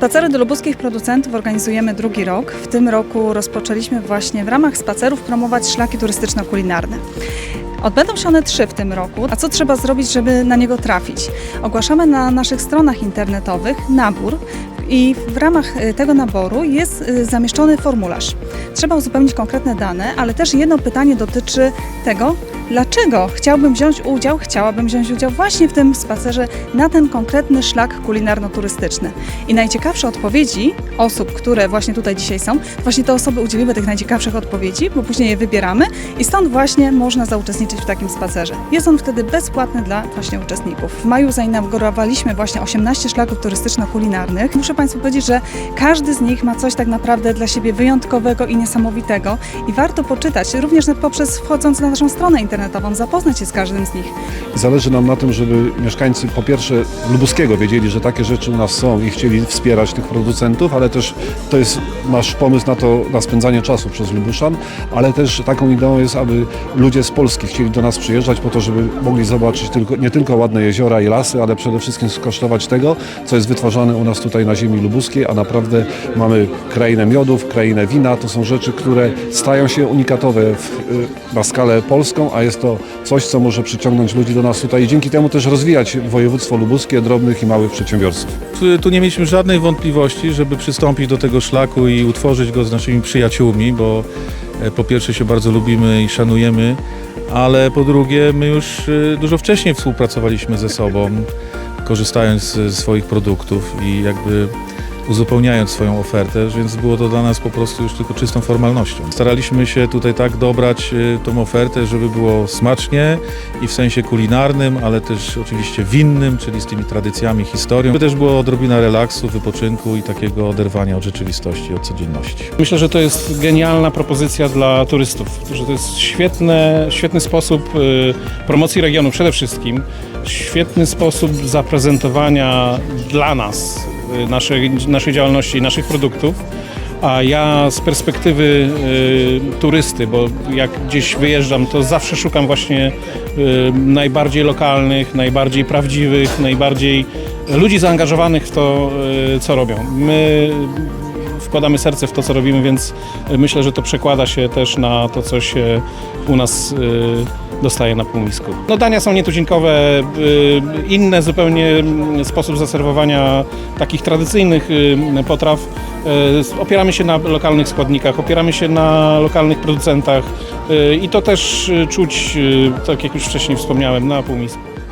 Spacery do lubuskich producentów organizujemy drugi rok. W tym roku rozpoczęliśmy właśnie w ramach spacerów promować szlaki turystyczno-kulinarne. Odbędą się one trzy w tym roku. A co trzeba zrobić, żeby na niego trafić? Ogłaszamy na naszych stronach internetowych nabór i w ramach y, tego naboru jest y, zamieszczony formularz. Trzeba uzupełnić konkretne dane, ale też jedno pytanie dotyczy tego, dlaczego chciałbym wziąć udział, chciałabym wziąć udział właśnie w tym spacerze na ten konkretny szlak kulinarno-turystyczny. I najciekawsze odpowiedzi osób, które właśnie tutaj dzisiaj są, właśnie te osoby udzieliły tych najciekawszych odpowiedzi, bo później je wybieramy i stąd właśnie można zauczestniczyć w takim spacerze. Jest on wtedy bezpłatny dla właśnie uczestników. W maju zainaugurowaliśmy właśnie 18 szlaków turystyczno-kulinarnych. Muszę Państwu powiedzieć, że każdy z nich ma coś tak naprawdę dla siebie wyjątkowego i niesamowitego i warto poczytać, również poprzez wchodząc na naszą stronę internetową, zapoznać się z każdym z nich. Zależy nam na tym, żeby mieszkańcy po pierwsze Lubuskiego wiedzieli, że takie rzeczy u nas są i chcieli wspierać tych producentów, ale też to jest nasz pomysł na to, na spędzanie czasu przez Lubuszan, ale też taką ideą jest, aby ludzie z Polski chcieli do nas przyjeżdżać po to, żeby mogli zobaczyć tylko, nie tylko ładne jeziora i lasy, ale przede wszystkim skosztować tego, co jest wytwarzane u nas tutaj na ziemi lubuskiej, a naprawdę mamy krainę miodów, krainę wina. To są rzeczy, które stają się unikatowe w, na skalę polską, a jest to coś, co może przyciągnąć ludzi do nas tutaj i dzięki temu też rozwijać województwo lubuskie, drobnych i małych przedsiębiorców. Tu- Tu nie mieliśmy żadnej wątpliwości, żeby przystąpić do tego szlaku i utworzyć go z naszymi przyjaciółmi, bo e, po pierwsze się bardzo lubimy i szanujemy, ale po drugie my już e, dużo wcześniej współpracowaliśmy ze sobą, korzystając z swoich produktów i jakby uzupełniając swoją ofertę, więc było to dla nas po prostu już tylko czystą formalnością. Staraliśmy się tutaj tak dobrać e, tą ofertę, żeby było smacznie i w sensie kulinarnym, ale też oczywiście winnym, czyli z tymi tradycjami, historią. By też było odrobina relaksu, wypoczynku i takiego oderwania od rzeczywistości, od codzienności. Myślę, że to jest genialna propozycja dla turystów, że to jest świetne, świetny sposób y, promocji regionu przede wszystkim, świetny sposób zaprezentowania dla nas y, naszej, naszej działalności i naszych produktów. A ja z perspektywy y, turysty, bo jak gdzieś wyjeżdżam, to zawsze szukam właśnie y, najbardziej lokalnych, najbardziej prawdziwych, najbardziej ludzi zaangażowanych w to, y, co robią. My wkładamy serce w to, co robimy, więc myślę, że to przekłada się też na to, co się u nas y, dostaje na półmisku. No dania są nietuzinkowe, y, inne zupełnie mm, sposób zaserwowania takich tradycyjnych y, potraw. Y, Opieramy się na lokalnych składnikach, opieramy się na lokalnych producentach y, i to też y, czuć, y, tak jak już wcześniej wspomniałem, na półmisku.